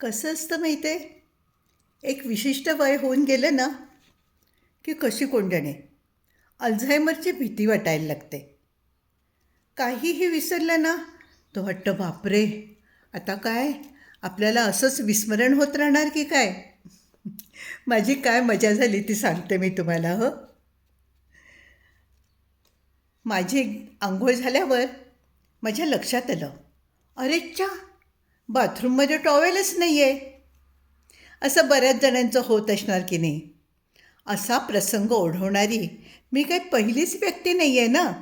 कसं असतं माहिती आहे? एक विशिष्ट वय होऊन गेलं ना की कशी कोंडणे? अल्झायमरची भीती वाटायला लागते. काहीही विसरलं ना तो वाटतं बापरे आता काय? आपल्याला असंच विस्मरण होत राहणार की काय? माझी काय मजा झाली ती सांगते मी तुम्हाला हो? माझी आंघोळ झाल्यावर माझ्या लक्षात आलं. अरेच्छा बाथरूममध्ये टॉवेलच नाही आहे असं बऱ्याच जणांचं होत असणार की नाही. असा प्रसंग ओढवणारी मी काही पहिलीच व्यक्ती नाही आहे ना.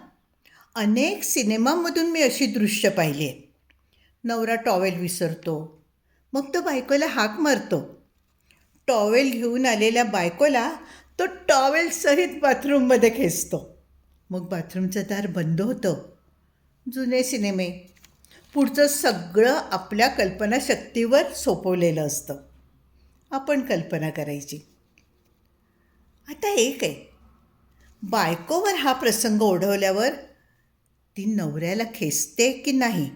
अनेक सिनेमामधून मी अशी दृश्य पाहिली. आहेत नवरा टॉवेल विसरतो. मग तो बायकोला हाक मारतो. टॉवेल घेऊन आलेल्या बायकोला तो टॉवेलसहित बाथरूममध्ये खेचतो. मग बाथरूमचं दार बंद होतं. जुने सिनेमे पुढचं सगळं आपल्या कल्पनाशक्तीवर सोपवलेलं असतं. आपण कल्पना करायची. आता एक आहे. बायकोवर हा प्रसंग ओढवल्यावर ती नवऱ्याला खेचते की नाही?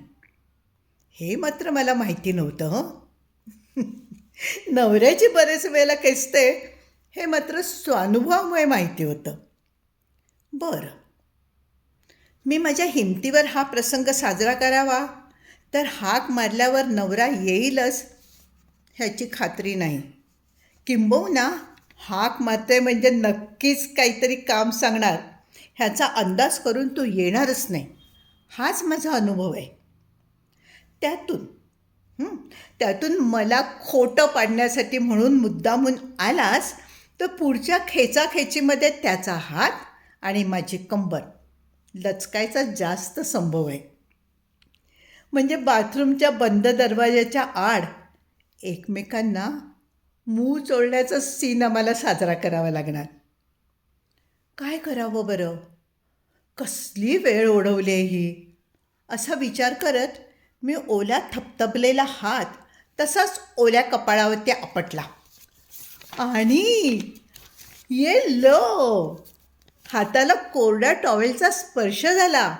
हे मात्र मला माहिती नव्हतं हं. नवऱ्याची बरेच वेळेला खेचते हे मात्र स्वानुभवामुळे माहिती होतं. बरं. मी माझ्या हिमतीवर हा प्रसंग साजरा करावा? तर हाक मारल्यावर नवरा येईलच ह्याची खात्री नाही. किंबहुना हाक मारते म्हणजे नक्कीच काहीतरी काम सांगणार. ह्याचा अंदाज करून तो येणारच नाही. हाच माझा अनुभव आहे. त्यातून त्यातून मला खोटं पाडण्यासाठी म्हणून मुद्दामून आलास तर पुढच्या खेचाखेचीमध्ये त्याचा हात आणि माझी कंबर लचकायचा जास्त संभव आहे. म्हणजे बाथरूमच्या बंद दरवाजाच्या आड एकमेकांना मूळ चोळण्याचा सीन आम्हाला साजरा करावा लागणार. काय करावं बरं? कसली वेळ ओढवली आहे ही? असा विचार करत मी ओल्या थपथपलेला हात तसाच ओल्या कपाळावरती आपटला. आणि ये ल हाताला कोरड्या टॉवेलचा स्पर्श झाला.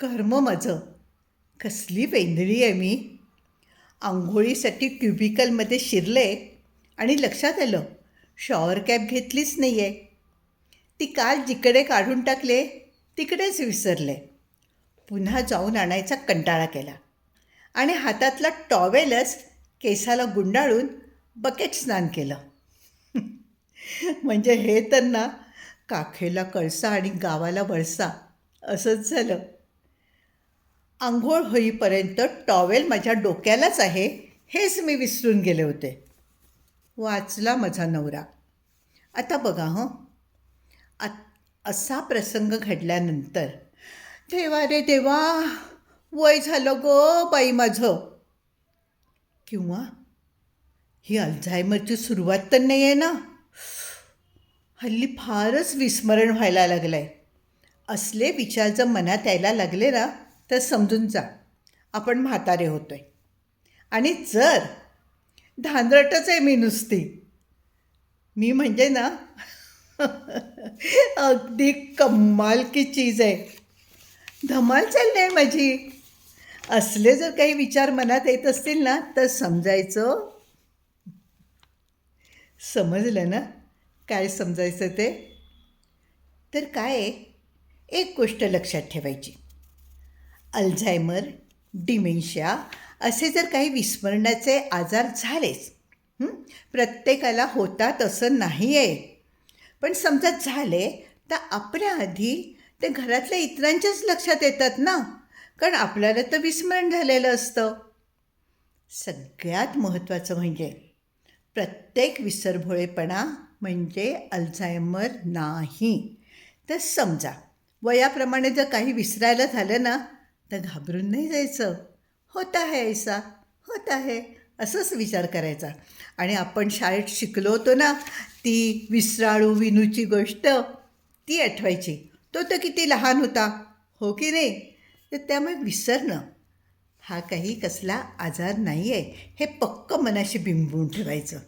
कर्म माझं. कसली वेंधळी आहे मी. आंघोळीसाठी क्युबिकलमध्ये शिरले आणि लक्षात आलं शॉवर कॅप घेतलीच नाही आहे ती काल जिकडे काढून टाकले तिकडेच विसरले. पुन्हा जाऊन आणायचा कंटाळा केला. आणि हातातला टॉवेलच केसाला गुंडाळून बकेट स्नान केलं. म्हणजे हे तर ना काखेला कळसा आणि गावाला वळसा असंच झालं. आंघोळ होईपर्यंत टॉवेल माझ्या डोक्यालाच आहे हेच मी विसरून गेले होते. वाचला माझा नवरा. आता बघा हं. आत असा प्रसंग घडल्यानंतर देवा रे देवा वय झालं गो बाई माझं. किंवा ही अल्झायमरची सुरुवात तर नाही आहे ना? हल्ली फारच विस्मरण व्हायला लागलं आहे असले विचार जर मनात यायला लागले ना तर समजून जा. आपण म्हातारे होतो आहे आणि जर धांदरटच आहे मी नुसती मी म्हणजे ना अगदी कमाल की चीज आहे. धमाल चालली आहे माझी. असले जर काही विचार मनात येत असतील ना तर समजायचं. समजलं ना काय समजायचं ते? तर काय एक गोष्ट लक्षात ठेवायची. अल्झायमर डिमेन्शिया असे जर काही विस्मरणाचे आजार झालेच प्रत्येकाला होतात असं नाही आहे पण समजा झाले तर आपल्या आधी ते घरातल्या इतरांच्याच लक्षात येतात ना? कारण आपल्याला तर विस्मरण झालेलं असतं. सगळ्यात महत्त्वाचं म्हणजे प्रत्येक विसरभोळेपणा म्हणजे अल्झायमर नाही. तर समजा वयाप्रमाणे जर काही विसरायला झालं ना तर घाबरून नाही जायचं. होत आहे ऐसा होत आहे. असंच विचार करायचा. आणि आपण शाळेत शिकलो होतो ना ती विसराळू विनूची गोष्ट ती आठवायची. तो तर किती लहान होता. हो की नाही? तर त्यामुळे विसरणं. हा काही कसला आजार नाही आहे हे पक्क मनाशी बिंबवून ठेवायचं.